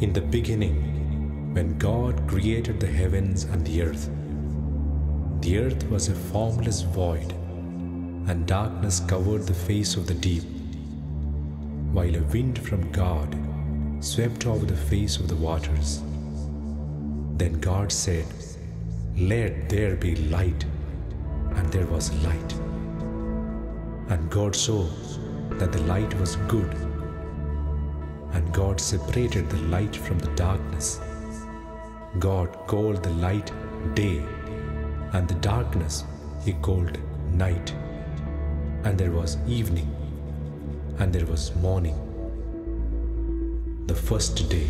In the beginning, when God created the heavens and the earth, the earth was a formless void, and darkness covered the face of the deep, while a wind from God swept over the face of the waters. Then God said, Let there be light, and there was light. And God saw that the light was good. And God separated the light from the darkness. God called the light day, and the darkness he called night. And there was evening, and there was morning, the first day.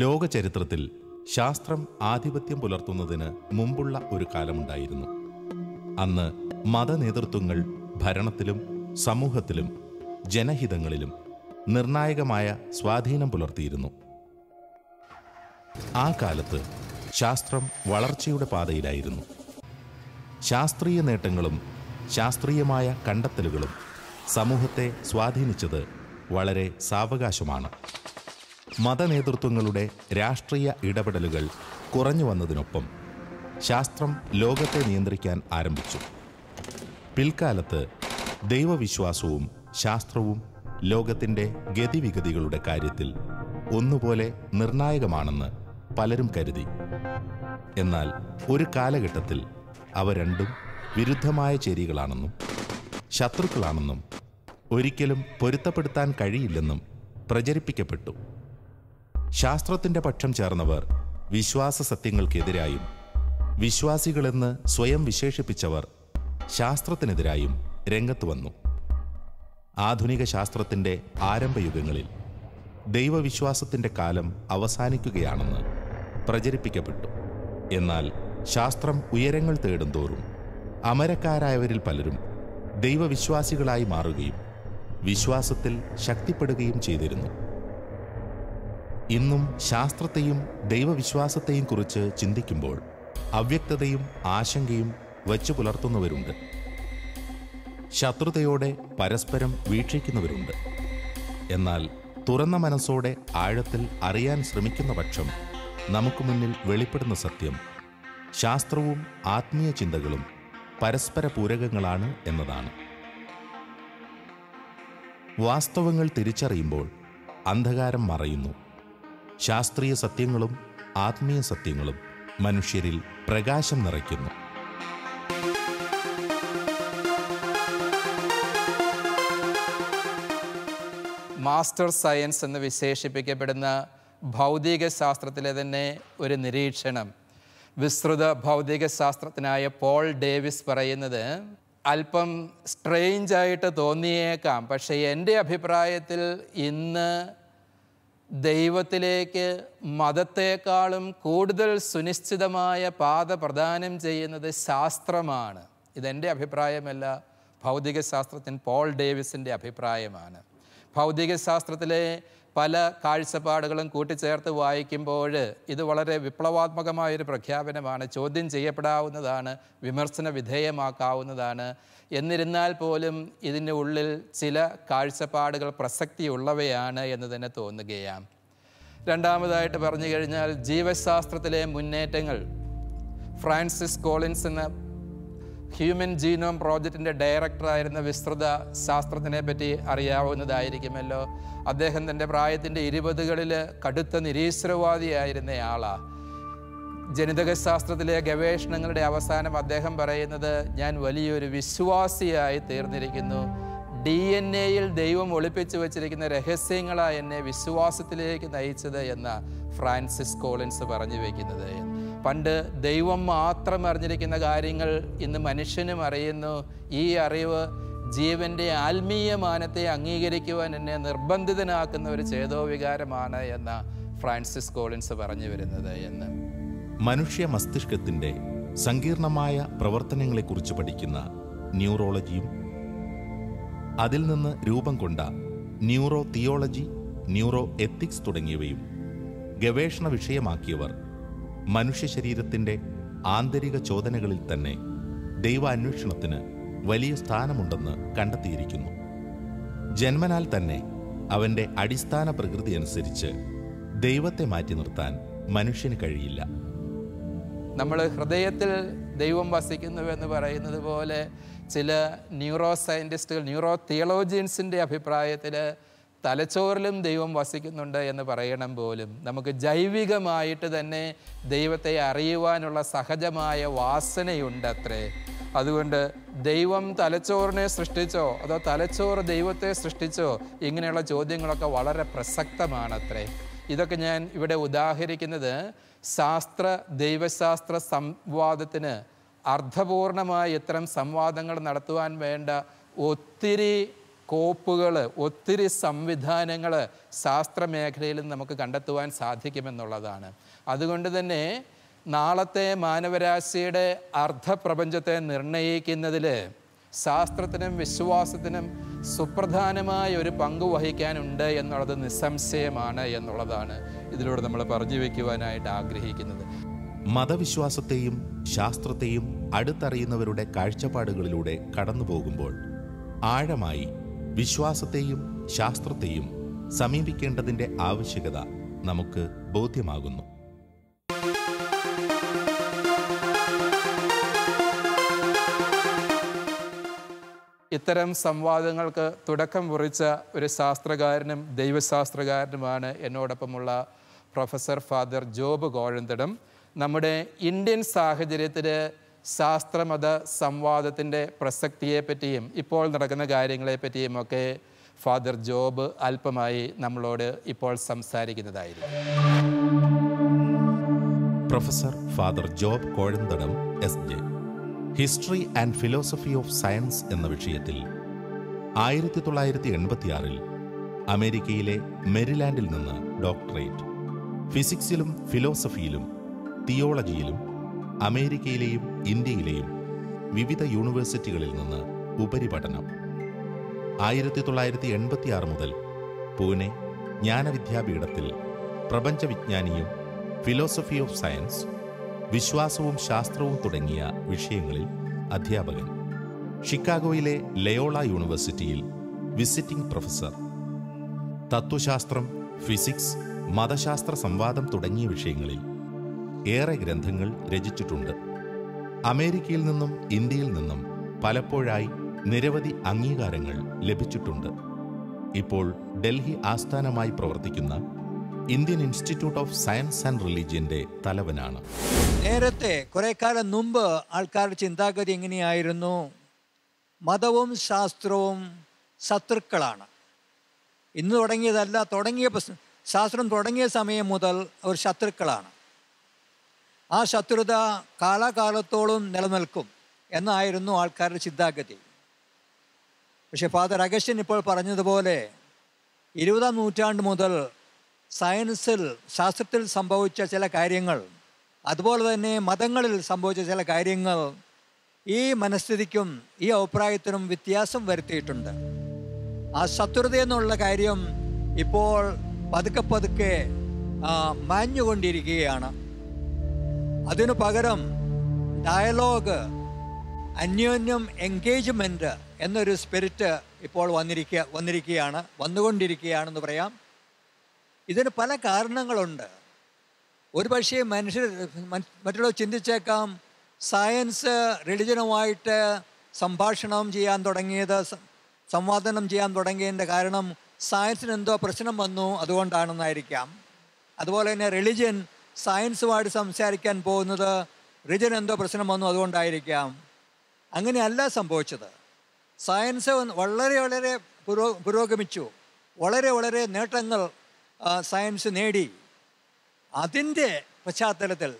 ലോക ചരിത്രത്തിൽ ശാസ്ത്രം ആധിപത്യം പുലർത്തുന്നതിന് മുമ്പുള്ള ഒരു കാലമുണ്ടായിരുന്നു. അന്ന് മതനേതൃത്വങ്ങൾ ഭരണത്തിലും സമൂഹത്തിലും ജനഹിതങ്ങളിലും നിർണായകമായ സ്വാധീനം പുലർത്തിയിരുന്നു. ആ കാലത്ത് ശാസ്ത്രം വളർച്ചയുടെ പാതയിലായിരുന്നു. ശാസ്ത്രീയ നേട്ടങ്ങളും ശാസ്ത്രീയമായ കണ്ടെത്തലുകളും സമൂഹത്തെ സ്വാധീനിച്ചത് വളരെ സാവകാശമാണ്. മതനേതൃത്വങ്ങളുടെ രാഷ്ട്രീയ ഇടപെടലുകൾ കുറഞ്ഞു വന്നതിനൊപ്പം ശാസ്ത്രം ലോകത്തെ നിയന്ത്രിക്കാൻ ആരംഭിച്ചു. പിൽക്കാലത്ത് ദൈവവിശ്വാസവും ശാസ്ത്രവും ലോകത്തിന്റെ ഗതിവിഗതികളുടെ കാര്യത്തിൽ ഒന്നുപോലെ നിർണായകമാണെന്ന് പലരും കരുതി. എന്നാൽ ഒരു കാലഘട്ടത്തിൽ അവ രണ്ടും വിരുദ്ധമായ ചേരികളാണെന്നും ശത്രുക്കളാണെന്നും ഒരിക്കലും പൊരുത്തപ്പെടുത്താൻ കഴിയില്ലെന്നും പ്രചരിപ്പിക്കപ്പെട്ടു. ശാസ്ത്രത്തിന്റെ പക്ഷം ചേർന്നവർ വിശ്വാസ സത്യങ്ങൾക്കെതിരായും വിശ്വാസികളെന്ന് സ്വയം വിശേഷിപ്പിച്ചവർ ശാസ്ത്രത്തിനെതിരായും രംഗത്ത് വന്നു. ആധുനിക ശാസ്ത്രത്തിന്റെ ആരംഭയുഗങ്ങളിൽ ദൈവവിശ്വാസത്തിന്റെ കാലം അവസാനിക്കുകയാണെന്ന് പ്രചരിപ്പിക്കപ്പെട്ടു. എന്നാൽ ശാസ്ത്രം ഉയരങ്ങൾ തേടുന്തോറും അമരക്കാരായവരിൽ പലരും ദൈവവിശ്വാസികളായി മാറുകയും വിശ്വാസത്തിൽ ശക്തിപ്പെടുകയും ചെയ്തിരുന്നു. ഇന്നും ശാസ്ത്രത്തെയും ദൈവവിശ്വാസത്തെയും കുറിച്ച് ചിന്തിക്കുമ്പോൾ അവ്യക്തതയും ആശങ്കയും വച്ചു പുലർത്തുന്നവരുണ്ട്. ശത്രുതയോടെ പരസ്പരം വീക്ഷിക്കുന്നവരുണ്ട്. എന്നാൽ തുറന്ന മനസ്സോടെ ആഴത്തിൽ അറിയാൻ ശ്രമിക്കുന്ന പക്ഷം നമുക്ക് മുന്നിൽ വെളിപ്പെടുന്ന സത്യം ശാസ്ത്രവും ആത്മീയ ചിന്തകളും പരസ്പര പൂരകങ്ങളാണ് എന്നതാണ്. വാസ്തവങ്ങൾ തിരിച്ചറിയുമ്പോൾ അന്ധകാരം മറയുന്നു. ശാസ്ത്രീയ സത്യങ്ങളും ആത്മീയ സത്യങ്ങളും മനുഷ്യരിൽ പ്രകാശം നിറയ്ക്കുന്നു. മാസ്റ്റർ സയൻസ് എന്ന് വിശേഷിപ്പിക്കപ്പെടുന്ന ഭൗതിക ശാസ്ത്രത്തിലെ തന്നെ ഒരു നിരീക്ഷണം. വിസ്തൃത ഭൗതിക ശാസ്ത്രജ്ഞനായ പോൾ ഡേവിസ് പറയുന്നത് അല്പം സ്ട്രെയിഞ്ചായിട്ട് തോന്നിയേക്കാം പക്ഷേ എന്റെ അഭിപ്രായത്തിൽ ഇന്ന് ദൈവത്തിലേക്ക് മതത്തെക്കാളും കൂടുതൽ സുനിശ്ചിതമായ പാത പ്രദാനം ചെയ്യുന്നത് ശാസ്ത്രമാണ്. ഇതെന്റെ അഭിപ്രായമല്ല. ഭൗതിക ശാസ്ത്രജ്ഞൻ പോൾ ഡേവിസിന്റെ അഭിപ്രായമാണ്. ഭൗതിക ശാസ്ത്രത്തിലെ പല കാഴ്ചപ്പാടുകളും കൂട്ടിച്ചേർത്ത് വായിക്കുമ്പോൾ ഇത് വളരെ വിപ്ലവാത്മകമായൊരു പ്രഖ്യാപനമാണ്. ചോദ്യം ചെയ്യപ്പെടാവുന്നതാണ് വിമർശന വിധേയമാക്കാവുന്നതാണ്. എന്നിരുന്നാൽ പോലും ഇതിന്റെ ഉള്ളിൽ ചില കാഴ്ചപ്പാടുകൾ പ്രസക്തിയുള്ളവയാണ് എന്ന് തന്നെ തോന്നുകയാണ്. രണ്ടാമതായിട്ട് പറഞ്ഞു കഴിഞ്ഞാൽ ജീവശാസ്ത്രത്തിലെ മുന്നേറ്റങ്ങൾ. ഫ്രാൻസിസ് കോളിൻസ് എന്ന ഹ്യൂമൻ ജീനോം പ്രോജക്റ്റിന്റെ ഡയറക്ടറായിരുന്ന വിസ്തൃത ശാസ്ത്രത്തിനെ പറ്റി അറിയാവുന്നതായിരിക്കുമല്ലോ. അദ്ദേഹം തന്റെ പ്രായത്തിന്റെ ഇരുപതുകളിൽ കടുത്ത നിരീശ്വരവാദിയായിരുന്നയാളാണ് ജനിതക ശാസ്ത്രത്തിലെ ഗവേഷണങ്ങളുടെ അവസാനം അദ്ദേഹം പറയുന്നത് ഞാൻ വലിയൊരു വിശ്വാസിയായി തീർന്നിരിക്കുന്നു. ഡി എൻ എയിൽ ദൈവം ഒളിപ്പിച്ചു വച്ചിരിക്കുന്ന രഹസ്യങ്ങളാണ് എന്നെ വിശ്വാസത്തിലേക്ക് നയിച്ചത് എന്ന ഫ്രാൻസിസ് കോളിൻസ് പറഞ്ഞു വയ്ക്കുന്നത് പണ്ട് ദൈവം മാത്രം അറിഞ്ഞിരിക്കുന്ന കാര്യങ്ങൾ ഇന്ന് മനുഷ്യനും അറിയുന്നു. ഈ അറിവ് ജീവന്റെ ആത്മീയ മാനത്തെ അംഗീകരിക്കുവാൻ എന്നെ നിർബന്ധിതനാക്കുന്ന ഒരു ചേതോവികാരമാണ് എന്ന ഫ്രാൻസിസ് കോളിൻസ് പറഞ്ഞു വരുന്നത് എന്ന്. മനുഷ്യ മസ്തിഷ്കത്തിന്റെ സങ്കീർണമായ പ്രവർത്തനങ്ങളെക്കുറിച്ച് പഠിക്കുന്ന ന്യൂറോളജിയും അതിൽ നിന്ന് രൂപം കൊണ്ട ന്യൂറോ തിയോളജി ന്യൂറോ എത്തിക്സ് തുടങ്ങിയവയും ഗവേഷണ വിഷയമാക്കിയവർ മനുഷ്യ ശരീരത്തിന്റെ ആന്തരിക ചോദനകളിൽ തന്നെ ദൈവാന്വേഷണത്തിന് വലിയ സ്ഥാനമുണ്ടെന്ന് കണ്ടെത്തിയിരിക്കുന്നു. ജന്മനാൽ തന്നെ അവന്റെ അടിസ്ഥാന പ്രകൃതി അനുസരിച്ച് ദൈവത്തെ മാറ്റി നിർത്താൻ മനുഷ്യന് കഴിയില്ല. നമ്മൾ ഹൃദയത്തിൽ ദൈവം വസിക്കുന്നു എന്ന് പറയുന്നത് പോലെ ചില ന്യൂറോ സയന്റിസ്റ്റുകൾ ന്യൂറോ തിയോളോജിയൻസിന്റെ അഭിപ്രായത്തിൽ തലച്ചോറിലും ദൈവം വസിക്കുന്നുണ്ട് എന്ന് പറയണം പോലും. നമുക്ക് ജൈവികമായിട്ട് തന്നെ ദൈവത്തെ അറിയുവാനുള്ള സഹജമായ വാസനയുണ്ടത്രേ. അതുകൊണ്ട് ദൈവം തലച്ചോറിനെ സൃഷ്ടിച്ചോ അതോ തലച്ചോറ് ദൈവത്തെ സൃഷ്ടിച്ചോ ഇങ്ങനെയുള്ള ചോദ്യങ്ങളൊക്കെ വളരെ പ്രസക്തമാണത്രേ. ഇതൊക്കെ ഞാൻ ഇവിടെ ഉദാഹരിക്കുന്നത് ശാസ്ത്ര ദൈവശാസ്ത്ര സംവാദത്തിന് അർത്ഥപൂർണമായ ഇത്തരം സംവാദങ്ങൾ നടത്തുവാൻ വേണ്ട ഒത്തിരി കോപ്പുകൾ ഒത്തിരി സംവിധാനങ്ങൾ ശാസ്ത്ര മേഖലയിൽ നമുക്ക് കണ്ടെത്തുവാൻ സാധിക്കുമെന്നുള്ളതാണ്. അതുകൊണ്ട് തന്നെ നാളത്തെ മാനവരാശിയുടെ അർദ്ധപ്രപഞ്ചത്തെ നിർണയിക്കുന്നതിൽ ശാസ്ത്രത്തിനും വിശ്വാസത്തിനും സുപ്രധാനമായ ഒരു പങ്ക് വഹിക്കാനുണ്ട് എന്നുള്ളത് നിസ്സംശയമാണ് എന്നുള്ളതാണ് ഇതിലൂടെ നമ്മൾ പറഞ്ഞു വയ്ക്കുവാനായിട്ട് ആഗ്രഹിക്കുന്നത്. മതവിശ്വാസത്തെയും ശാസ്ത്രത്തെയും അടുത്തറിയുന്നവരുടെ കാഴ്ചപ്പാടുകളിലൂടെ കടന്നു പോകുമ്പോൾ ആഴമായി വിശ്വാസത്തെയും ശാസ്ത്രത്തെയും സമീപിക്കേണ്ടതിന്റെ ആവശ്യകത നമുക്ക് ബോധ്യമാകുന്നു. ഇത്തരം സംവാദങ്ങൾക്ക് തുടക്കം കുറിച്ച ഒരു ശാസ്ത്രകാരനും ദൈവശാസ്ത്രകാരനുമാണ് എന്നോടൊപ്പമുള്ള പ്രൊഫസർ ഫാദർ ജോബ് കോഴന്തടം നമ്മുടെ ഇന്ത്യൻ സാഹചര്യത്തിൽ ശാസ്ത്രമത സംവാദത്തിന്റെ പ്രസക്തിയെപ്പറ്റിയും ഇപ്പോൾ നടക്കുന്ന കാര്യങ്ങളെപ്പറ്റിയും ഒക്കെ ഫാദർ ജോബ് അല്പമായി നമ്മളോട് ഇപ്പോൾ സംസാരിക്കുന്നതായിരുന്നു. Professor father Job Kozhanthadam S J. History and philosophy of science എന്ന വിഷയത്തിൽ ആയിരത്തി തൊള്ളായിരത്തി എൺപത്തിയാറിൽ അമേരിക്കയിലെ മെരിലാൻഡിൽ നിന്ന് ഡോക്ടറേറ്റ് ഫിസിക്സിലും ഫിലോസഫിയിലും തിയോളജിയിലും അമേരിക്കയിലെയും ഇന്ത്യയിലെയും വിവിധ യൂണിവേഴ്സിറ്റികളിൽ നിന്ന് ഉപരിപഠനം. ആയിരത്തി തൊള്ളായിരത്തി എൺപത്തിയാറ് മുതൽ പൂനെ ജ്ഞാനവിദ്യാപീഠത്തിൽ പ്രപഞ്ചവിജ്ഞാനിയും ഫിലോസഫി ഓഫ് സയൻസ് വിശ്വാസവും ശാസ്ത്രവും തുടങ്ങിയ വിഷയങ്ങളിൽ അധ്യാപകൻ. ഷിക്കാഗോയിലെ ലയോള യൂണിവേഴ്സിറ്റിയിൽ വിസിറ്റിംഗ് പ്രൊഫസർ. തത്വശാസ്ത്രം ഫിസിക്സ് മതശാസ്ത്ര സംവാദം തുടങ്ങിയ വിഷയങ്ങളിൽ ഏറെ ഗ്രന്ഥങ്ങൾ രചിച്ചിട്ടുണ്ട്. അമേരിക്കയിൽ നിന്നും ഇന്ത്യയിൽ നിന്നും പലപ്പോഴായി നിരവധി അംഗീകാരങ്ങൾ ലഭിച്ചിട്ടുണ്ട്. ഇപ്പോൾ ഡൽഹി ആസ്ഥാനമായി പ്രവർത്തിക്കുന്ന Indian institute of science and റിലീജിയന്റെ തലവനാണ്. നേരത്തെ കുറെ കാലം മുമ്പ് ആൾക്കാരുടെ ചിന്താഗതി എങ്ങനെയായിരുന്നു? മതവും ശാസ്ത്രവും ശത്രുക്കളാണ്. ഇന്ന് തുടങ്ങിയതല്ല തുടങ്ങിയ ശാസ്ത്രം തുടങ്ങിയ സമയം മുതൽ അവർ ശത്രുക്കളാണ്. ആ ശത്രുത കാലാകാലത്തോളം നിലനിൽക്കും എന്നായിരുന്നു ആൾക്കാരുടെ ചിന്താഗതി. പക്ഷെ ഫാദർ അഗസ്റ്റിൻ ഇപ്പോൾ പറഞ്ഞതുപോലെ ഇരുപതാം നൂറ്റാണ്ട് മുതൽ സയൻസിൽ ശാസ്ത്രത്തിൽ സംഭവിച്ച ചില കാര്യങ്ങൾ അതുപോലെ തന്നെ മതങ്ങളിൽ സംഭവിച്ച ചില കാര്യങ്ങൾ ഈ മനസ്ഥിതിക്കും ഈ അഭിപ്രായത്തിനും വ്യത്യാസം വരുത്തിയിട്ടുണ്ട്. ആ ശത്രുത എന്നുള്ള കാര്യം ഇപ്പോൾ പതുക്കെ പതുക്കെ മാഞ്ഞുകൊണ്ടിരിക്കുകയാണ്. അതിനു പകരം ഡയലോഗ് അന്യോന്യം എൻഗേജ്മെന്റ് എന്നൊരു സ്പിരിറ്റ് ഇപ്പോൾ വന്നിരിക്കുക വന്നിരിക്കുകയാണ് വന്നുകൊണ്ടിരിക്കുകയാണെന്ന് പറയാം. ഇതിന് പല കാരണങ്ങളുണ്ട്. ഒരു പക്ഷേ മനുഷ്യർ മറ്റ് മറ്റുള്ളവർ ചിന്തിച്ചേക്കാം സയൻസ് റിലിജനുമായിട്ട് സംഭാഷണം ചെയ്യാൻ തുടങ്ങിയത് സംവാദനം ചെയ്യാൻ തുടങ്ങിയതിന്റെ കാരണം സയൻസിന് എന്തോ പ്രശ്നം വന്നു അതുകൊണ്ടാണെന്നായിരിക്കാം. അതുപോലെ തന്നെ റിലിജൻ സയൻസുമായിട്ട് സംസാരിക്കാൻ പോകുന്നത് റിജൻ എന്തോ പ്രശ്നം വന്നു അതുകൊണ്ടായിരിക്കാം. അങ്ങനെയല്ല സംഭവിച്ചത്. സയൻസ് വളരെ വളരെ പുരോ പുരോഗമിച്ചു. വളരെ വളരെ നേട്ടങ്ങൾ സയൻസ് നേടി. അതിന്റെ പശ്ചാത്തലത്തിൽ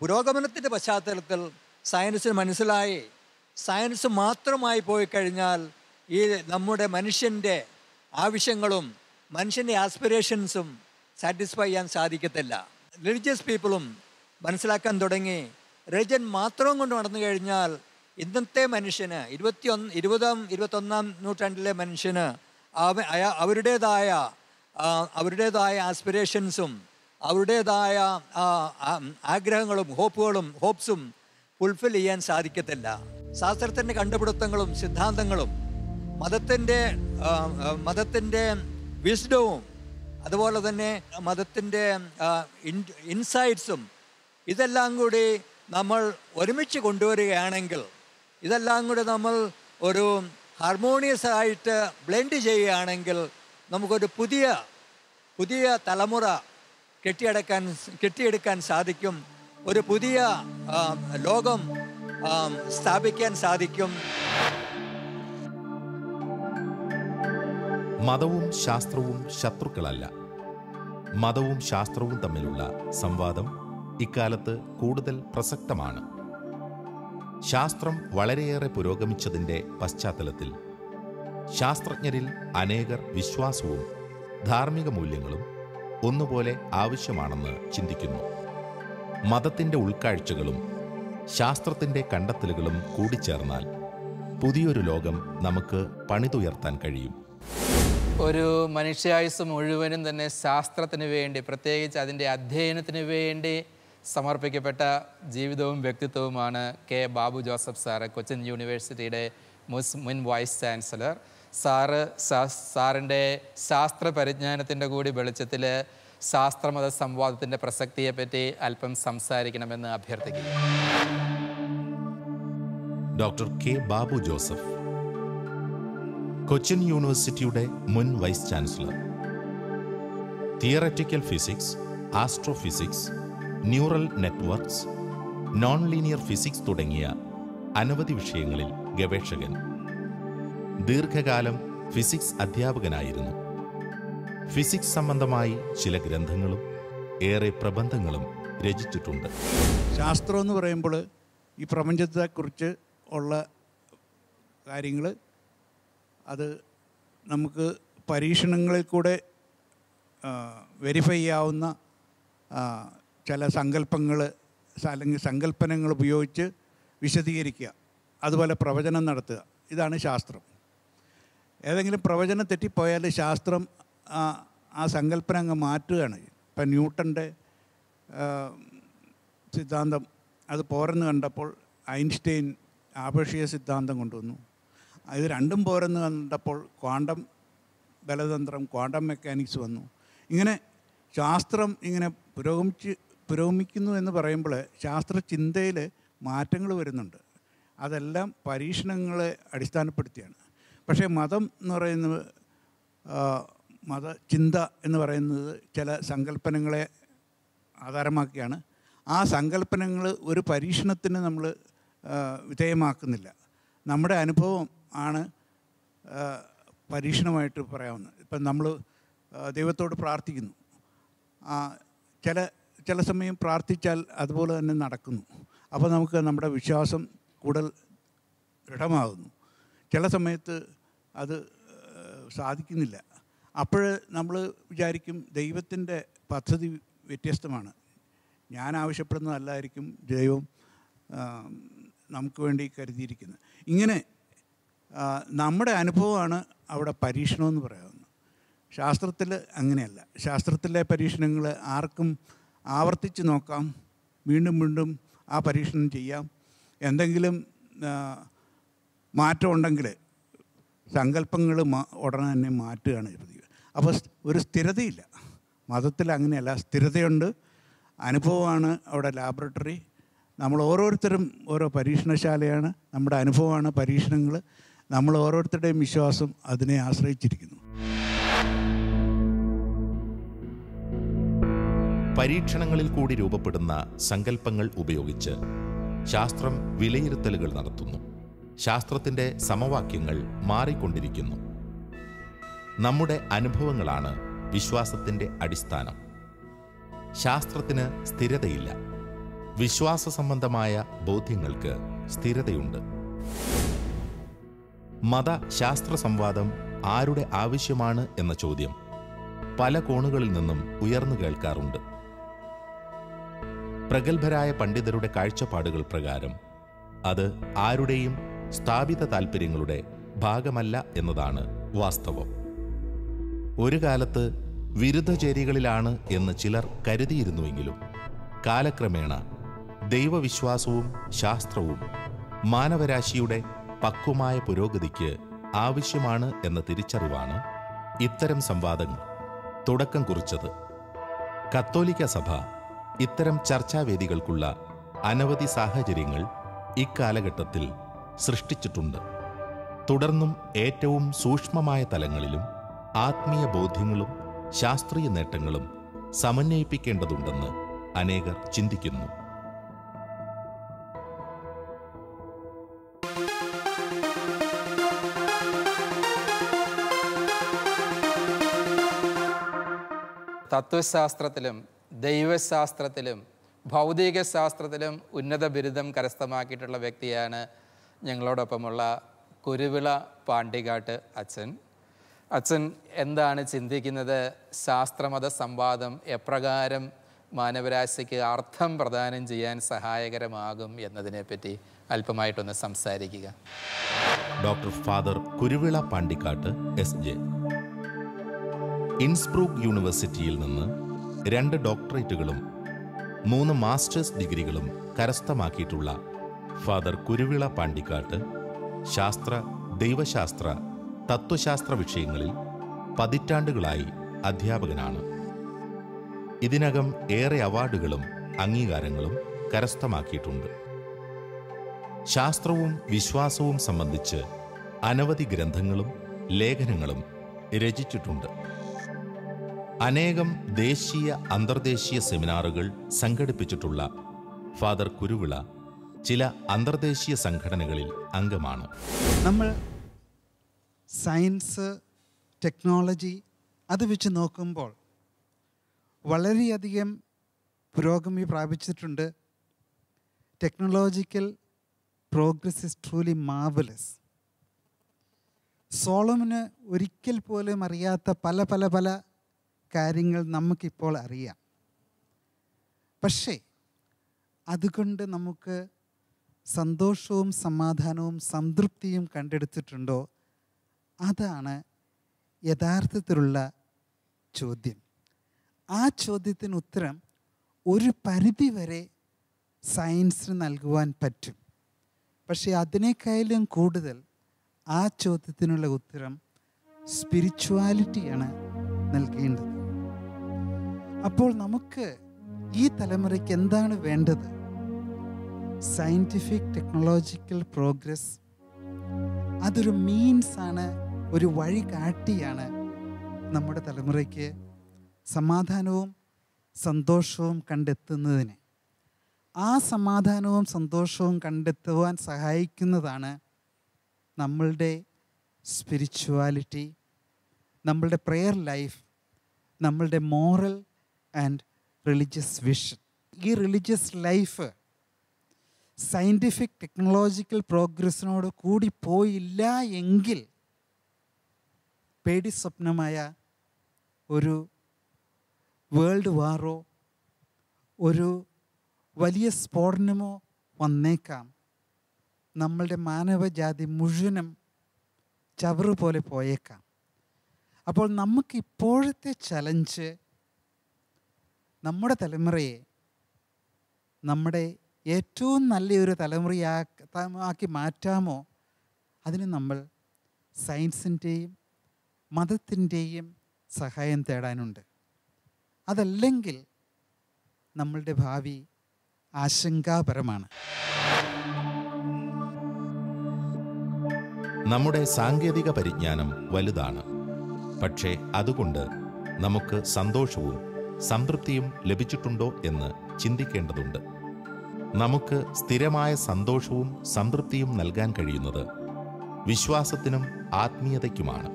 പുരോഗമനത്തിന്റെ പശ്ചാത്തലത്തിൽ സയൻസിന് മനസ്സിലായി. സയൻസ് മാത്രമായി പോയി കഴിഞ്ഞാൽ ഈ നമ്മുടെ മനുഷ്യന്റെ ആവശ്യങ്ങളും മനുഷ്യന്റെ ആസ്പിറേഷൻസും സാറ്റിസ്ഫൈ ചെയ്യാൻ സാധിക്കത്തില്ല. റിലീജിയസ് പീപ്പിളും മനസ്സിലാക്കാൻ തുടങ്ങി. റിലിജൻ മാത്രം കൊണ്ട് നടന്നു കഴിഞ്ഞാൽ ഇന്നത്തെ മനുഷ്യന് ഇരുപത്തിയൊന്ന് ഇരുപതാം ഇരുപത്തൊന്നാം നൂറ്റാണ്ടിലെ മനുഷ്യന് അവ അയാ അവരുടേതായ അവരുടേതായ ആസ്പിറേഷൻസും അവരുടേതായ ആഗ്രഹങ്ങളും ഹോപ്പുകളും ഹോപ്സും ഫുൾഫിൽ ചെയ്യാൻ സാധിക്കത്തില്ല. ശാസ്ത്രത്തിന്റെ കണ്ടുപിടുത്തങ്ങളും സിദ്ധാന്തങ്ങളും മതത്തിന്റെ മതത്തിന്റെ വിസ്ഡവും അതുപോലെ തന്നെ മതത്തിന്റെ ഇൻസൈറ്റ്സും ഇതെല്ലാം കൂടി നമ്മൾ ഒരുമിച്ച് കൊണ്ടുവരികയാണെങ്കിൽ ഇതെല്ലാം കൂടി നമ്മൾ ഒരു ഹാർമോണിയസ് ആയിട്ട് ബ്ലെൻഡ് ചെയ്യുകയാണെങ്കിൽ നമുക്കൊരു പുതിയ പുതിയ തലമുറ കെട്ടിയടക്കാൻ കെട്ടിയെടുക്കാൻ സാധിക്കും. ഒരു പുതിയ ലോകം സ്ഥാപിക്കാൻ സാധിക്കും. മതവും ശാസ്ത്രവും ശത്രുക്കളല്ല. മതവും ശാസ്ത്രവും തമ്മിലുള്ള സംവാദം ഇക്കാലത്ത് കൂടുതൽ പ്രസക്തമാണ്. ശാസ്ത്രം വളരെയേറെ പുരോഗമിച്ചതിന്റെ പശ്ചാത്തലത്തിൽ ശാസ്ത്രജ്ഞരിൽ അനേകർ വിശ്വാസവും ധാർമ്മിക മൂല്യങ്ങളും ഒന്നുപോലെ ആവശ്യമാണെന്ന് ചിന്തിക്കുന്നു. മതത്തിന്റെ ഉൾക്കാഴ്ചകളും ശാസ്ത്രത്തിന്റെ കണ്ടെത്തലുകളും കൂടിച്ചേർന്നാൽ പുതിയൊരു ലോകം നമുക്ക് പണിതുയർത്താൻ കഴിയും. ഒരു മനുഷ്യായുസ് മുഴുവനും തന്നെ ശാസ്ത്രത്തിന് വേണ്ടി പ്രത്യേകിച്ച് അതിന്റെ അധ്യയനത്തിന് വേണ്ടി സമർപ്പിക്കപ്പെട്ട ജീവിതവും വ്യക്തിത്വവുമാണ് K Babu Joseph sir Cochin യൂണിവേഴ്സിറ്റിയുടെ മുസ് മുൻ വൈസ് ചാൻസലർ. സാറ് സാറിന്റെ ശാസ്ത്ര പരിജ്ഞാനത്തിന്റെ കൂടി വെളിച്ചത്തിൽ ശാസ്ത്രമത സംവാദത്തിന്റെ പ്രസക്തിയെപ്പറ്റി അല്പം സംസാരിക്കണമെന്ന് അഭ്യർത്ഥിക്കുന്നു. Doctor K Babu Joseph. Cochin യൂണിവേഴ്സിറ്റിയുടെ മുൻ vice chancellor. Theoretical physics astrophysics neural networks non linear physics തുടങ്ങിയ അനവധി വിഷയങ്ങളിൽ ഗവേഷകൻ. ദീർഘകാലം ഫിസിക്സ് അധ്യാപകനായിരുന്നു. ഫിസിക്സ് സംബന്ധമായി ചില ഗ്രന്ഥങ്ങളും ഏറെ പ്രബന്ധങ്ങളും രചിച്ചിട്ടുണ്ട്. ശാസ്ത്രം എന്ന് പറയുമ്പോൾ ഈ പ്രപഞ്ചത്തെക്കുറിച്ച് ഉള്ള കാര്യങ്ങൾ അത് നമുക്ക് പരീക്ഷണങ്ങളിൽ കൂടെ വെരിഫൈ ചെയ്യാവുന്ന ചില സങ്കല്പങ്ങൾ അല്ലെങ്കിൽ സങ്കല്പനങ്ങൾ ഉപയോഗിച്ച് വിശദീകരിക്കുക. അതുപോലെ പ്രവചനം നടത്തുക. ഇതാണ് ശാസ്ത്രം. ഏതെങ്കിലും പ്രവചനം തെറ്റിപ്പോയാൽ ശാസ്ത്രം ആ സങ്കല്പന അങ്ങ് മാറ്റുകയാണ്. ഇപ്പം ന്യൂട്ടന്റെ സിദ്ധാന്തം അത് പോരെന്ന് കണ്ടപ്പോൾ ഐൻസ്റ്റൈൻ ആപേക്ഷിക സിദ്ധാന്തം കൊണ്ടുവന്നു. ഇത് രണ്ടും പോരെന്ന് കണ്ടപ്പോൾ ക്വാണ്ടം ബലതന്ത്രം ക്വാണ്ടം മെക്കാനിക്സ് വന്നു. ഇങ്ങനെ ശാസ്ത്രം ഇങ്ങനെ പുരോഗമിച്ച് പുരോഗമിക്കുന്നു എന്ന് പറയുമ്പോൾ ശാസ്ത്ര ചിന്തയിൽ മാറ്റങ്ങൾ വരുന്നുണ്ട്. അതെല്ലാം പരീക്ഷണങ്ങളെ അടിസ്ഥാനപ്പെടുത്തിയാണ്. പക്ഷേ മതം എന്ന് പറയുന്നത് മതചിന്ത എന്ന് പറയുന്നത് ചില സങ്കല്പനങ്ങളെ ആധാരമാക്കിയാണ്. ആ സങ്കല്പനങ്ങൾ ഒരു പരീക്ഷണത്തിന് നമ്മൾ വിധേയമാക്കുന്നില്ല. നമ്മുടെ അനുഭവം ആണ് പരീക്ഷണമായിട്ട് പറയാവുന്നത്. ഇപ്പം നമ്മൾ ദൈവത്തോട് പ്രാർത്ഥിക്കുന്നു. ചില ചില സമയം പ്രാർത്ഥിച്ചാൽ അതുപോലെ തന്നെ നടക്കുന്നു. അപ്പോൾ നമുക്ക് നമ്മുടെ വിശ്വാസം കൂടുതൽ ദൃഢമാകുന്നു. ചില സമയത്ത് അത് സാധിക്കുന്നില്ല. അപ്പോൾ നമ്മൾ വിചാരിക്കും ദൈവത്തിന്റെ പദ്ധതി വ്യത്യസ്തമാണ്. ഞാൻ ആവശ്യപ്പെടുന്നതല്ലായിരിക്കും ദൈവം നമുക്ക് വേണ്ടി കരുതിയിരിക്കുന്നത്. ഇങ്ങനെ നമ്മുടെ അനുഭവമാണ് അവിടെ പരീക്ഷണം എന്ന് പറയാവുന്നത് ശാസ്ത്രത്തിൽ അങ്ങനെയല്ല. ശാസ്ത്രത്തിലെ പരീക്ഷണങ്ങൾ ആർക്കും ആവർത്തിച്ച് നോക്കാം. വീണ്ടും വീണ്ടും ആ പരീക്ഷണം ചെയ്യാം. എന്തെങ്കിലും മാറ്റം ഉണ്ടെങ്കിൽ സങ്കല്പങ്ങൾ ഉടനെ തന്നെ മാറ്റുകയാണ് പതിവ്. അപ്പോൾ ഒരു സ്ഥിരതയില്ല. മതത്തിൽ അങ്ങനെയല്ല. സ്ഥിരതയുണ്ട്. അനുഭവമാണ് അവിടെ ലാബറട്ടറി നമ്മൾ ഓരോരുത്തരും ഓരോ പരീക്ഷണശാലയാണ്. നമ്മുടെ അനുഭവമാണ് പരീക്ഷണങ്ങൾ. നമ്മൾ ഓരോരുത്തരുടെയും വിശ്വാസം അതിനെ ആശ്രയിച്ചിരിക്കുന്നു. പരീക്ഷണങ്ങളിൽ കൂടി രൂപപ്പെടുന്ന സങ്കല്പങ്ങൾ ഉപയോഗിച്ച് ശാസ്ത്രം വിലയിരുത്തലുകൾ നടത്തുന്നു. ശാസ്ത്രത്തിന്റെ സമവാക്യങ്ങൾ മാറിക്കൊണ്ടിരിക്കുന്നു. നമ്മുടെ അനുഭവങ്ങളാണ് വിശ്വാസത്തിന്റെ അടിസ്ഥാനം. ശാസ്ത്രത്തിന് സ്ഥിരതയില്ല. വിശ്വാസ സംബന്ധമായ ബോധ്യങ്ങൾക്ക് സ്ഥിരതയുണ്ട്. മത ശാസ്ത്ര സംവാദം ആരുടെ ആവശ്യമാണ് എന്ന ചോദ്യം പല കോണുകളിൽ നിന്നും ഉയർന്നു കേൾക്കാറുണ്ട്. പ്രഗത്ഭരായ പണ്ഡിതരുടെ കാഴ്ചപ്പാടുകൾ പ്രകാരം അത് ആരുടെയും സ്ഥാപിത താൽപ്പര്യങ്ങളുടെ ഭാഗമല്ല എന്നതാണ് വാസ്തവം. ഒരു കാലത്ത് വിരുദ്ധചേരികളിലാണ് എന്ന് ചിലർ കരുതിയിരുന്നുവെങ്കിലും കാലക്രമേണ ദൈവവിശ്വാസവും ശാസ്ത്രവും മാനവരാശിയുടെ പക്വമായ പുരോഗതിക്ക് ആവശ്യമാണ് എന്ന തിരിച്ചറിവാണ് ഇത്തരം സംവാദങ്ങൾ. തുടക്കം കുറിച്ചത്. കത്തോലിക്ക സഭ ഇത്തരം ചർച്ചാവേദികൾക്കുള്ള അനവധി സാഹചര്യങ്ങൾ ഇക്കാലഘട്ടത്തിൽ സൃഷ്ടിച്ചിട്ടുണ്ട്. തുടർന്നും ഏറ്റവും സൂക്ഷ്മമായ തലങ്ങളിലും ആത്മീയ ബോധ്യങ്ങളും ശാസ്ത്രീയ നേട്ടങ്ങളും സമന്വയിപ്പിക്കേണ്ടതുണ്ടെന്ന് അനേകർ ചിന്തിക്കുന്നു. തത്വശാസ്ത്രത്തിലും ദൈവശാസ്ത്രത്തിലും ഭൗതിക ശാസ്ത്രത്തിലും ഉന്നത ബിരുദം കരസ്ഥമാക്കിയിട്ടുള്ള വ്യക്തിയാണ് ഞങ്ങളോടൊപ്പമുള്ള കുരുവിള പാണ്ടികാട്ട് അച്ഛൻ. അച്ഛൻ എന്താണ് ചിന്തിക്കുന്നത്? ശാസ്ത്രമത സംവാദം എപ്രകാരം മാനവരാശിക്ക് അർത്ഥം പ്രദാനം ചെയ്യാൻ സഹായകരമാകും എന്നതിനെ എന്നതിനെപ്പറ്റി അല്പമായിട്ടൊന്ന് സംസാരിക്കുക. Doctor father Kuruvila Pandikattu S J. Innsbruck യൂണിവേഴ്സിറ്റിയിൽ നിന്ന് രണ്ട് ഡോക്ടറേറ്റുകളും മൂന്ന് മാസ്റ്റേഴ്സ് ഡിഗ്രികളും കരസ്ഥമാക്കിയിട്ടുള്ള ഫാദർ കുരുവിള പാണ്ടിക്കാട്ട് ശാസ്ത്ര ദൈവശാസ്ത്ര തത്വശാസ്ത്ര വിഷയങ്ങളിൽ പതിറ്റാണ്ടുകളായി അധ്യാപകനാണ്. ഇതിനകം ഏറെ അവാർഡുകളും അംഗീകാരങ്ങളും കരസ്ഥമാക്കിയിട്ടുണ്ട്. ശാസ്ത്രവും വിശ്വാസവും സംബന്ധിച്ച് അനവധി ഗ്രന്ഥങ്ങളും ലേഖനങ്ങളും രചിച്ചിട്ടുണ്ട്. അനേകം ദേശീയ അന്തർദേശീയ സെമിനാറുകൾ സംഘടിപ്പിച്ചിട്ടുള്ള ഫാദർ കുരുവിള ചില അന്തർദേശീയ സംഘടനകളിൽ അംഗമാണ്. നമ്മൾ സയൻസ് ടെക്നോളജി അത് വെച്ച് നോക്കുമ്പോൾ വളരെയധികം പുരോഗമി പ്രാപിച്ചിട്ടുണ്ട്. Technological progress is truly marvellous സോളമിന് ഒരിക്കൽ പോലും അറിയാത്ത പല പല പല കാര്യങ്ങൾ നമുക്കിപ്പോൾ അറിയാം. പക്ഷേ അതുകൊണ്ട് നമുക്ക് സന്തോഷവും സമാധാനവും സംതൃപ്തിയും കണ്ടെടുത്തിട്ടുണ്ടോ? അതാണ് യഥാർത്ഥത്തിലുള്ള ചോദ്യം. ആ ചോദ്യത്തിന് ഉത്തരം ഒരു പരിധിവരെ സയൻസിന് നൽകുവാൻ പറ്റും. പക്ഷേ അതിനേക്കാളും കൂടുതൽ ആ ചോദ്യത്തിനുള്ള ഉത്തരം സ്പിരിച്വാലിറ്റിയാണ് നൽകേണ്ടത്. അപ്പോൾ നമുക്ക് ഈ തലമുറയ്ക്ക് എന്താണ് വേണ്ടത്? സയന്റിഫിക് ടെക്നോളജിക്കൽ പ്രോഗ്രസ് അതൊരു മീൻസ് ആണ് ഒരു വഴി കാട്ടിയാണ് നമ്മുടെ തലമുറയ്ക്ക് സമാധാനവും സന്തോഷവും കണ്ടെത്തുന്നതിന്. ആ സമാധാനവും സന്തോഷവും കണ്ടെത്തുവാൻ സഹായിക്കുന്നതാണ് നമ്മളുടെ സ്പിരിച്വാലിറ്റി നമ്മളുടെ പ്രെയർ ലൈഫ് നമ്മളുടെ മോറൽ ആൻഡ് റിലീജിയസ് വിഷൻ ഈ റിലീജിയസ് ലൈഫ് സയന്റിഫിക് ടെക്നോളജിക്കൽ പ്രോഗ്രസ്സിനോട് കൂടി പോയില്ല എങ്കിൽ പേടി സ്വപ്നമായ ഒരു വേൾഡ് വാറോ ഒരു വലിയ സ്ഫോടനമോ വന്നേക്കാം. നമ്മളുടെ മാനവജാതി മുഴുവനും ചവറ് പോലെ പോയേക്കാം. അപ്പോൾ നമുക്ക് ഇപ്പോഴത്തെ ചലഞ്ച് നമ്മുടെ തലമുറയെ നമ്മുടെ ഏറ്റവും നല്ലൊരു തലമുറയാക്കി മാറ്റാമോ? അതിന് നമ്മൾ സയൻസിന്റെയും മതത്തിന്റെയും സഹായം തേടാനുണ്ട്. അതല്ലെങ്കിൽ നമ്മളുടെ ഭാവി ആശങ്കാപരമാണ്. നമ്മുടെ സാങ്കേതിക പരിജ്ഞാനം വലുതാണ്. പക്ഷേ അതുകൊണ്ട് നമുക്ക് സന്തോഷവും സംതൃപ്തിയും ലഭിച്ചിട്ടുണ്ടോ എന്ന് ചിന്തിക്കേണ്ടതുണ്ട്. നമുക്ക് സ്ഥിരമായ സന്തോഷവും സംതൃപ്തിയും നൽകാൻ കഴിയുന്നത് വിശ്വാസത്തിനും ആത്മീയതയ്ക്കുമാണ്.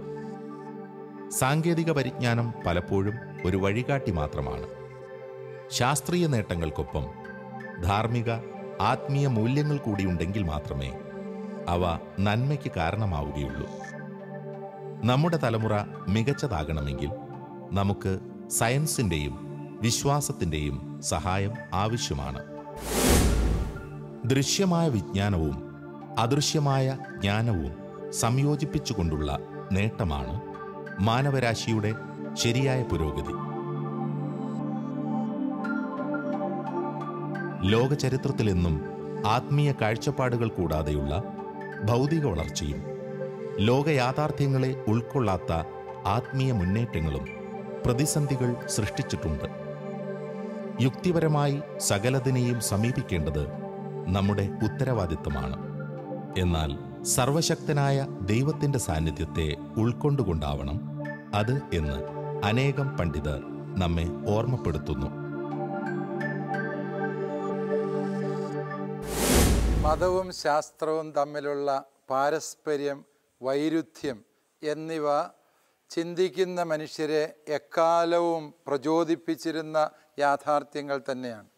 സാങ്കേതിക പരിജ്ഞാനം പലപ്പോഴും ഒരു വഴികാട്ടി മാത്രമാണ്. ശാസ്ത്രീയ നേട്ടങ്ങൾക്കൊപ്പം ധാർമ്മിക ആത്മീയ മൂല്യങ്ങൾ കൂടിയുണ്ടെങ്കിൽ മാത്രമേ അവ നന്മയ്ക്ക് കാരണമാവുകയുള്ളൂ. നമ്മുടെ തലമുറ മികച്ചതാകണമെങ്കിൽ നമുക്ക് സയൻസിന്റെയും വിശ്വാസത്തിന്റെയും സഹായം ആവശ്യമാണ്. ദൃശ്യമായ വിജ്ഞാനവും അദൃശ്യമായ ജ്ഞാനവും സംയോജിപ്പിച്ചുകൊണ്ടുള്ള നേട്ടമാണ് മാനവരാശിയുടെ ശരിയായ പുരോഗതി. ലോകചരിത്രത്തിലെന്നും ആത്മീയ കാഴ്ചപ്പാടുകൾ കൂടാതെയുള്ള ഭൗതിക വളർച്ചയും ലോകയാഥാർത്ഥ്യങ്ങളെ ഉൾക്കൊള്ളാത്ത ആത്മീയ മുന്നേറ്റങ്ങളും പ്രതിസന്ധികൾ സൃഷ്ടിച്ചിട്ടുണ്ട്. യുക്തിപരമായി സകലതിനെയും സമീപിക്കേണ്ടത് നമ്മുടെ ഉത്തരവാദിത്തമാണ് എന്നാൽ സർവശക്തനായ ദൈവത്തിന്റെ സാന്നിധ്യത്തെ ഉൾക്കൊണ്ടുകൊണ്ടാവണം അത് എന്ന് അനേകം പണ്ഡിതർ നമ്മെ ഓർമ്മപ്പെടുത്തുന്നു. മതവും ശാസ്ത്രവും തമ്മിലുള്ള പാരസ്പര്യം വൈരുദ്ധ്യം എന്നിവ ചിന്തിക്കുന്ന മനുഷ്യരെ എക്കാലവും പ്രചോദിപ്പിച്ചിരുന്ന യാഥാർത്ഥ്യങ്ങൾ തന്നെയാണ്.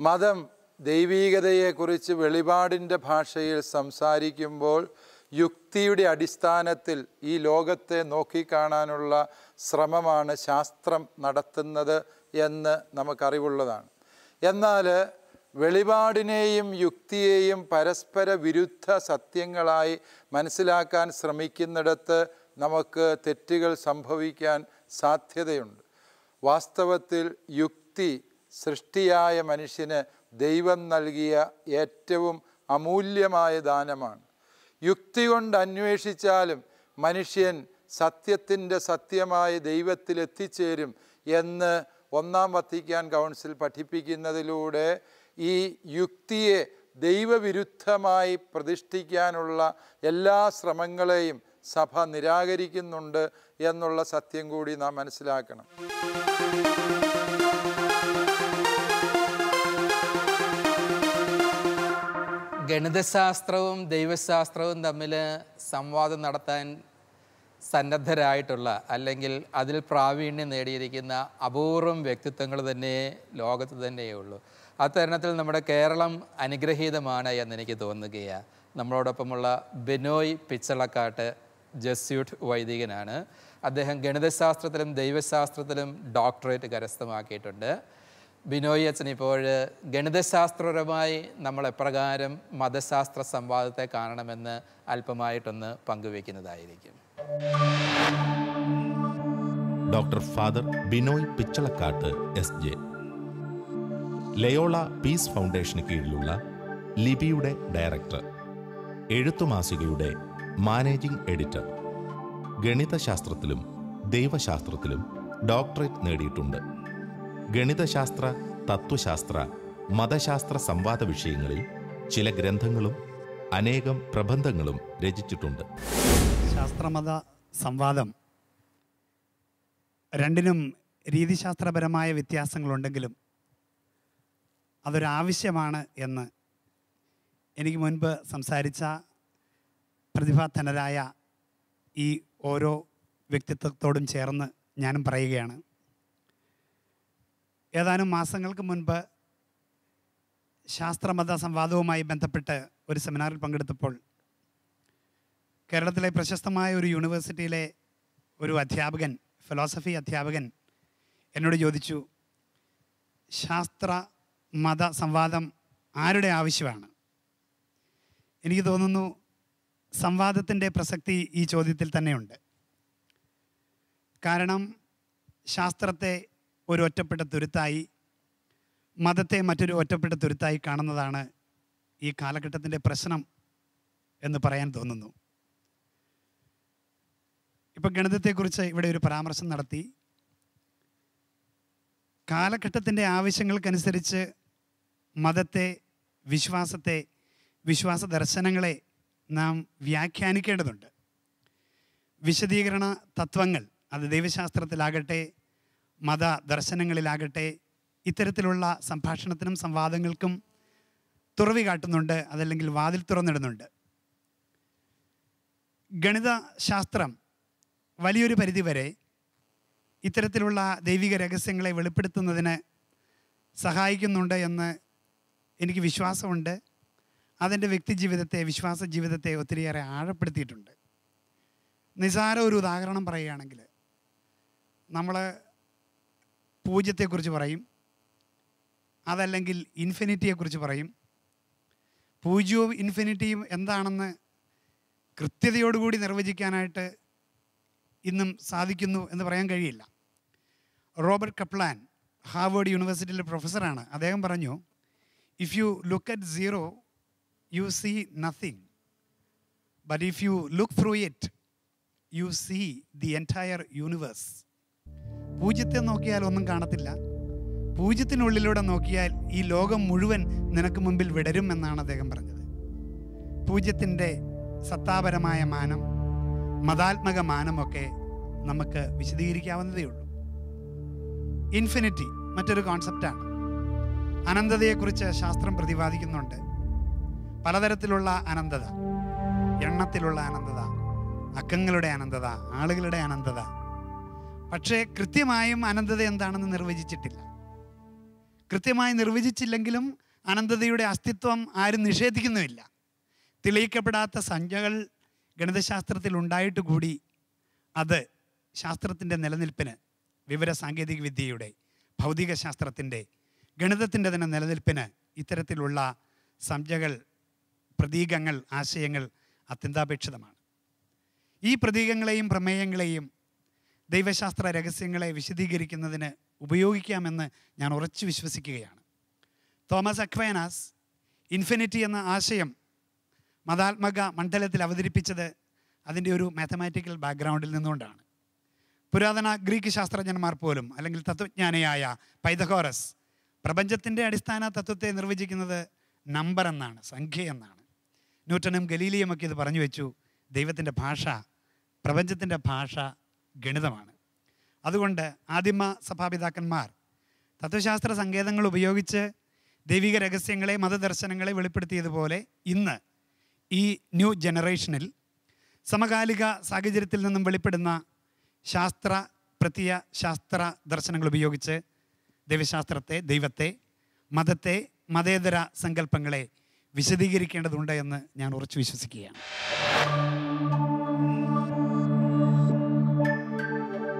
മതം ദൈവീകതയെക്കുറിച്ച് വെളിപാടിന്റെ ഭാഷയിൽ സംസാരിക്കുമ്പോൾ യുക്തിയുടെ അടിസ്ഥാനത്തിൽ ഈ ലോകത്തെ നോക്കിക്കാണാനുള്ള ശ്രമമാണ് ശാസ്ത്രം നടത്തുന്നത് എന്ന് നമുക്കറിവുള്ളതാണ്. എന്നാൽ വെളിപാടിനെയും യുക്തിയെയും പരസ്പര വിരുദ്ധ സത്യങ്ങളായി മനസ്സിലാക്കാൻ ശ്രമിക്കുന്നിടത്ത് നമുക്ക് തെറ്റുകൾ സംഭവിക്കാൻ സാധ്യതയുണ്ട്. വാസ്തവത്തിൽ യുക്തി സൃഷ്ടിയായ മനുഷ്യന് ദൈവം നൽകിയ ഏറ്റവും അമൂല്യമായ ദാനമാണ്. യുക്തി കൊണ്ട് അന്വേഷിച്ചാലും മനുഷ്യൻ സത്യത്തിന്റെ സത്യമായ ദൈവത്തിൽ എത്തിച്ചേരും എന്ന് ഒന്നാം വത്തിക്കാൻ കൗൺസിൽ പഠിപ്പിക്കുന്നതിലൂടെ ഈ യുക്തിയെ ദൈവവിരുദ്ധമായി പ്രതിഷ്ഠിക്കാനുള്ള എല്ലാ ശ്രമങ്ങളെയും സഭ നിരാകരിക്കുന്നുണ്ട് എന്നുള്ള സത്യം കൂടി നാം മനസ്സിലാക്കണം. ഗണിതശാസ്ത്രവും ദൈവശാസ്ത്രവും തമ്മിൽ സംവാദം നടത്താൻ സന്നദ്ധരായിട്ടുള്ള അല്ലെങ്കിൽ അതിൽ പ്രാവീണ്യം നേടിയിരിക്കുന്ന അപൂർവം വ്യക്തിത്വങ്ങൾ തന്നെ ലോകത്ത് തന്നെയേ ആ അത്തരുണത്തിൽ നമ്മുടെ കേരളം അനുഗ്രഹീതമാണ് എന്ന് എനിക്ക് തോന്നുകയാണ്. നമ്മളോടൊപ്പമുള്ള ബിനോയ് പിച്ചളക്കാട്ട് ജസ്യൂട്ട് വൈദികനാണ്. അദ്ദേഹം ഗണിതശാസ്ത്രത്തിലും ദൈവശാസ്ത്രത്തിലും ഡോക്ടറേറ്റ് കരസ്ഥമാക്കിയിട്ടുണ്ട്. ബിനോയ് അച്ഛൻ ഇപ്പോൾ ഗണിതശാസ്ത്രപരമായി നമ്മൾ എപ്രകാരം മതശാസ്ത്ര സംവാദത്തെ കാണണമെന്ന് അല്പമായിട്ടൊന്ന് പങ്കുവെക്കുന്നതായിരിക്കും doctor father Binoy Pichalakkattu S J. Loyola peace ഫൗണ്ടേഷന് കീഴിലുള്ള ലിപിയുടെ ഡയറക്ടർ. എഴുത്തുമാസികയുടെ മാനേജിംഗ് എഡിറ്റർ. ഗണിതശാസ്ത്രത്തിലും ദൈവശാസ്ത്രത്തിലും ഡോക്ടറേറ്റ് നേടിയിട്ടുണ്ട്. ഗണിതശാസ്ത്ര തത്വശാസ്ത്ര മതശാസ്ത്ര സംവാദ വിഷയങ്ങളിൽ ചില ഗ്രന്ഥങ്ങളും അനേകം പ്രബന്ധങ്ങളും രചിച്ചിട്ടുണ്ട്. ശാസ്ത്രമത സംവാദം. രണ്ടിനും രീതിശാസ്ത്രപരമായ വ്യത്യാസങ്ങളുണ്ടെങ്കിലും അതൊരാവശ്യമാണ് എന്ന് എനിക്ക് മുൻപ് സംസാരിച്ച പ്രതിഭാധനരായ ഈ ഓരോ വ്യക്തിത്വത്തോടും ചേർന്ന് ഞാനും പറയുകയാണ്. ഏതാനും മാസങ്ങൾക്ക് മുൻപ് ശാസ്ത്രമത സംവാദവുമായി ബന്ധപ്പെട്ട് ഒരു സെമിനാറിൽ പങ്കെടുത്തപ്പോൾ കേരളത്തിലെ പ്രശസ്തമായ ഒരു യൂണിവേഴ്സിറ്റിയിലെ ഒരു അധ്യാപകൻ ഫിലോസഫി അധ്യാപകൻ എന്നോട് ചോദിച്ചു ശാസ്ത്ര മത സംവാദം ആരുടെ ആവശ്യമാണ്? എനിക്ക് തോന്നുന്നു സംവാദത്തിന്റെ പ്രസക്തി ഈ ചോദ്യത്തിൽ തന്നെയുണ്ട്. കാരണം ശാസ്ത്രത്തെ ഒരു ഒറ്റപ്പെട്ട തുരുത്തായി മതത്തെ മറ്റൊരു ഒറ്റപ്പെട്ട തുരുത്തായി കാണുന്നതാണ് ഈ കാലഘട്ടത്തിന്റെ പ്രശ്നം എന്ന് പറയാൻ തോന്നുന്നു. ഇപ്പോൾ ഗണിതത്തെക്കുറിച്ച് ഇവിടെ ഒരു പരാമർശം നടത്തി. കാലഘട്ടത്തിന്റെ ആവശ്യങ്ങൾക്കനുസരിച്ച് മതത്തെ വിശ്വാസത്തെ വിശ്വാസ ദർശനങ്ങളെ നാം വ്യാഖ്യാനിക്കേണ്ടതുണ്ട്. വിശദീകരണ തത്വങ്ങൾ അത് ദൈവശാസ്ത്രത്തിലാകട്ടെ മത ദർശനങ്ങളിലാകട്ടെ ഇത്തരത്തിലുള്ള സംഭാഷണത്തിനും സംവാദങ്ങൾക്കും തുറവി കാട്ടുന്നുണ്ട് അതല്ലെങ്കിൽ വാതിൽ തുറന്നിടുന്നുണ്ട്. ഗണിത ശാസ്ത്രം വലിയൊരു പരിധിവരെ ഇത്തരത്തിലുള്ള ദൈവിക രഹസ്യങ്ങളെ വെളിപ്പെടുത്തുന്നതിന് സഹായിക്കുന്നുണ്ട് എന്ന് എനിക്ക് വിശ്വാസമുണ്ട്. അതെന്റെ വ്യക്തിജീവിതത്തെ വിശ്വാസ ജീവിതത്തെ ഒത്തിരിയേറെ ആഴപ്പെടുത്തിയിട്ടുണ്ട്. നിസാര ഒരു ഉദാഹരണം പറയുകയാണെങ്കിൽ നമ്മൾ പൂജ്യത്തെക്കുറിച്ച് പറയും അതല്ലെങ്കിൽ ഇൻഫിനിറ്റിയെക്കുറിച്ച് പറയും. പൂജ്യവും ഇൻഫിനിറ്റിയും എന്താണെന്ന് കൃത്യതയോടുകൂടി നിർവചിക്കാനായിട്ട് ഇന്നും സാധിക്കുന്നു എന്ന് പറയാൻ കഴിയില്ല. റോബർട്ട് കപ്ലാൻ ഹാർവേഡ് യൂണിവേഴ്സിറ്റിയിലെ പ്രൊഫസറാണ്. അദ്ദേഹം പറഞ്ഞു if you look at zero you see nothing. But if you look through it, you see the entire universe പൂജ്യത്തെ നോക്കിയാൽ ഒന്നും കാണത്തില്ല. പൂജ്യത്തിനുള്ളിലൂടെ നോക്കിയാൽ ഈ ലോകം മുഴുവൻ നിനക്ക് മുമ്പിൽ വിടരും എന്നാണ് അദ്ദേഹം പറഞ്ഞത്. പൂജ്യത്തിന്റെ സത്താപരമായ മാനം മതാത്മക മാനമൊക്കെ നമുക്ക് വിശദീകരിക്കാവുന്നതേ ഉള്ളൂ. ഇൻഫിനിറ്റി മറ്റൊരു കോൺസെപ്റ്റാണ് അനന്തതയെക്കുറിച്ച് ശാസ്ത്രം പ്രതിപാദിക്കുന്നുണ്ട്. പലതരത്തിലുള്ള അനന്തത. എണ്ണത്തിലുള്ള അനന്തത. അക്കങ്ങളുടെ അനന്തത. ആളുകളുടെ അനന്തത. പക്ഷേ കൃത്യമായും അനന്തത എന്താണെന്ന് നിർവചിച്ചിട്ടില്ല. കൃത്യമായി നിർവചിച്ചില്ലെങ്കിലും അനന്തതയുടെ അസ്തിത്വം ആരും നിഷേധിക്കുന്നുമില്ല. തെളിയിക്കപ്പെടാത്ത സംഖ്യകൾ ഗണിതശാസ്ത്രത്തിൽ ഉണ്ടായിട്ട് കൂടി അത് ശാസ്ത്രത്തിന്റെ നിലനിൽപ്പിന് വിവര സാങ്കേതിക വിദ്യയുടെ ഭൗതിക ശാസ്ത്രത്തിന്റെ ഗണിതത്തിന്റെ തന്നെ നിലനിൽപ്പിന് ഇത്തരത്തിലുള്ള സംഖ്യകൾ പ്രതീകങ്ങൾ ആശയങ്ങൾ അത്യന്താപേക്ഷിതമാണ്. ഈ പ്രതീകങ്ങളെയും പ്രമേയങ്ങളെയും ദൈവശാസ്ത്ര രഹസ്യങ്ങളെ വിശദീകരിക്കുന്നതിന് ഉപയോഗിക്കാമെന്ന് ഞാൻ ഉറച്ചു വിശ്വസിക്കുകയാണ്. തോമസ് അക്വേനാസ് ഇൻഫിനിറ്റി എന്ന ആശയം മതാത്മക മണ്ഡലത്തിൽ അവതരിപ്പിച്ചത് അതിന്റെ ഒരു മാത്തമാറ്റിക്കൽ ബാക്ക്ഗ്രൗണ്ടിൽ നിന്നുകൊണ്ടാണ്. പുരാതന ഗ്രീക്ക് ശാസ്ത്രജ്ഞന്മാർ പോലും അല്ലെങ്കിൽ തത്വജ്ഞാനിയായ പൈതഹോറസ് പ്രപഞ്ചത്തിന്റെ അടിസ്ഥാന തത്വത്തെ നിർവചിക്കുന്നത് നമ്പർ എന്നാണ് സംഖ്യ എന്നാണ്. ന്യൂട്ടനും ഗലീലിയുമൊക്കെ ഇത് പറഞ്ഞു വെച്ചു. ദൈവത്തിന്റെ ഭാഷ പ്രപഞ്ചത്തിന്റെ ഭാഷ ഗണിതമാണ്. അതുകൊണ്ട് ആദിമ സഭാപിതാക്കന്മാർ തത്വശാസ്ത്ര സങ്കേതങ്ങൾ ഉപയോഗിച്ച് ദൈവിക രഹസ്യങ്ങളെ മതദർശനങ്ങളെ വെളിപ്പെടുത്തിയതുപോലെ ഇന്ന് ഈ ന്യൂ ജനറേഷനിൽ സമകാലിക സാഹചര്യത്തിൽ നിന്നും വെളിപ്പെടുന്ന ശാസ്ത്ര പ്രത്യ ശാസ്ത്ര ദർശനങ്ങൾ ഉപയോഗിച്ച് ദൈവശാസ്ത്രത്തെ ദൈവത്തെ മതത്തെ മതേതര സങ്കല്പങ്ങളെ വിശദീകരിക്കേണ്ടതുണ്ട് എന്ന് ഞാൻ ഉറച്ചു വിശ്വസിക്കുകയാണ്.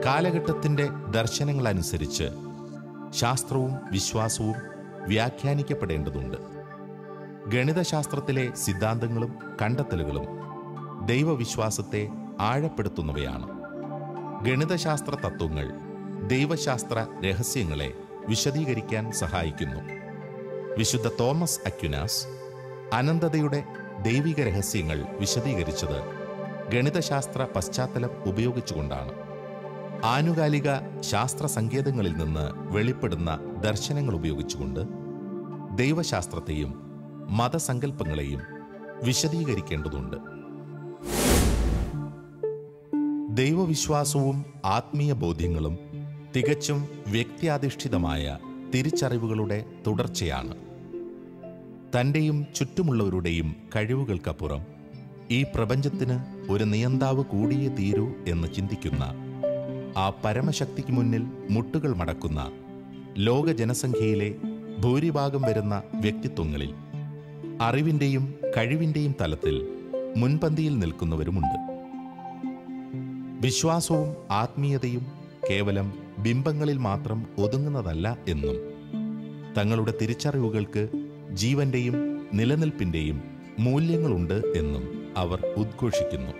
കാലഘട്ടത്തിന്റെ ദർശനങ്ങളനുസരിച്ച് ശാസ്ത്രവും വിശ്വാസവും വ്യാഖ്യാനിക്കപ്പെടേണ്ടതുണ്ട്. ഗണിതശാസ്ത്രത്തിലെ സിദ്ധാന്തങ്ങളും കണ്ടെത്തലുകളും ദൈവവിശ്വാസത്തെ ആഴപ്പെടുത്തുന്നവയാണ്. ഗണിതശാസ്ത്ര തത്വങ്ങൾ ദൈവശാസ്ത്ര രഹസ്യങ്ങളെ വിശദീകരിക്കാൻ സഹായിക്കുന്നു. വിശുദ്ധ തോമസ് അക്യുനാസ് അനന്തതയുടെ ദൈവിക രഹസ്യങ്ങൾ വിശദീകരിച്ചത് ഗണിതശാസ്ത്ര പശ്ചാത്തലം ഉപയോഗിച്ചുകൊണ്ടാണ്. ആനുകാലിക ശാസ്ത്ര സങ്കേതങ്ങളിൽ നിന്ന് വെളിപ്പെടുന്ന ദർശനങ്ങൾ ഉപയോഗിച്ചുകൊണ്ട് ദൈവശാസ്ത്രത്തെയും മതസങ്കല്പങ്ങളെയും വിശദീകരിക്കേണ്ടതുണ്ട്. ദൈവവിശ്വാസവും ആത്മീയ ബോധ്യങ്ങളും തികച്ചും വ്യക്തിയാധിഷ്ഠിതമായ തിരിച്ചറിവുകളുടെ തുടർച്ചയാണ്. തന്റെയും ചുറ്റുമുള്ളവരുടെയും കഴിവുകൾക്കപ്പുറം ഈ പ്രപഞ്ചത്തിന് ഒരു നിയന്താവ് കൂടിയേ തീരൂ എന്ന് ചിന്തിക്കുന്ന ആ പരമശക്തിക്ക് മുന്നിൽ മുട്ടുകൾ മടക്കുന്ന ലോക ജനസംഖ്യയിലെ ഭൂരിഭാഗം വരുന്ന വ്യക്തിത്വങ്ങളിൽ അറിവിന്റെയും കഴിവിന്റെയും തലത്തിൽ മുൻപന്തിയിൽ നിൽക്കുന്നവരുമുണ്ട്. വിശ്വാസവും ആത്മീയതയും കേവലം ബിംബങ്ങളിൽ മാത്രം ഒതുങ്ങുന്നതല്ല എന്നും തങ്ങളുടെ തിരിച്ചറിവുകൾക്ക് ജീവന്റെയും നിലനിൽപ്പിന്റെയും മൂല്യങ്ങളുണ്ട് എന്നും അവർ ഉദ്ഘോഷിക്കുന്നു.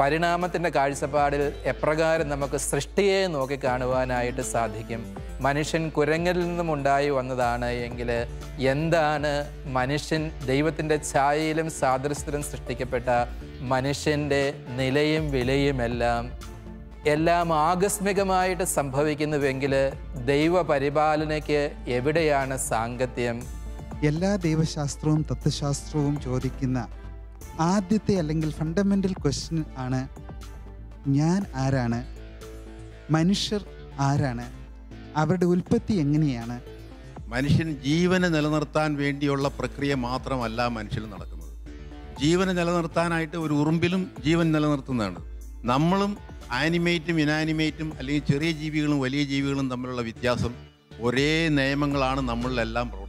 പരിണാമത്തിന്റെ കാഴ്ചപ്പാടിൽ എപ്രകാരം നമുക്ക് സൃഷ്ടിയെ നോക്കി കാണുവാനായിട്ട് സാധിക്കും? മനുഷ്യൻ കുരങ്ങിൽ നിന്നും ഉണ്ടായി വന്നതാണ് എങ്കിൽ എന്താണ് മനുഷ്യൻ ദൈവത്തിന്റെ ഛായയിലും സാദൃശ്യത്തിലും സൃഷ്ടിക്കപ്പെട്ട മനുഷ്യന്റെ നിലയും വിലയുമെല്ലാം എല്ലാം ആകസ്മികമായിട്ട് സംഭവിക്കുന്നുവെങ്കിൽ ദൈവപരിപാലനയ്ക്ക് എവിടെയാണ് സാങ്കത്യം? എല്ലാ ദൈവശാസ്ത്രവും തത്വശാസ്ത്രവും ചോദിക്കുന്ന ആദ്യത്തെ അല്ലെങ്കിൽ ഫണ്ടമെന്റൽ ക്വസ്റ്റ്യൻ ആണ് ഞാൻ ആരാണ്? മനുഷ്യർ ആരാണ്? അവരുടെ ഉൽപ്പത്തി എങ്ങനെയാണ്? മനുഷ്യൻ ജീവനെ നിലനിർത്താൻ വേണ്ടിയുള്ള പ്രക്രിയ മാത്രമല്ല മനുഷ്യൻ നടക്കുന്നത്. ജീവനെ നിലനിർത്താനായിട്ട് ഒരു ഉറുമ്പിലും ജീവൻ നിലനിർത്തുന്നതാണ്. നമ്മളും ആനിമേറ്റും ഇനാനിമേറ്റും അല്ലെങ്കിൽ ചെറിയ ജീവികളും വലിയ ജീവികളും തമ്മിലുള്ള വ്യത്യാസം ഒരേ നിയമങ്ങളാണ് നമ്മളിലെല്ലാം പ്രവർത്തിക്കുന്നത്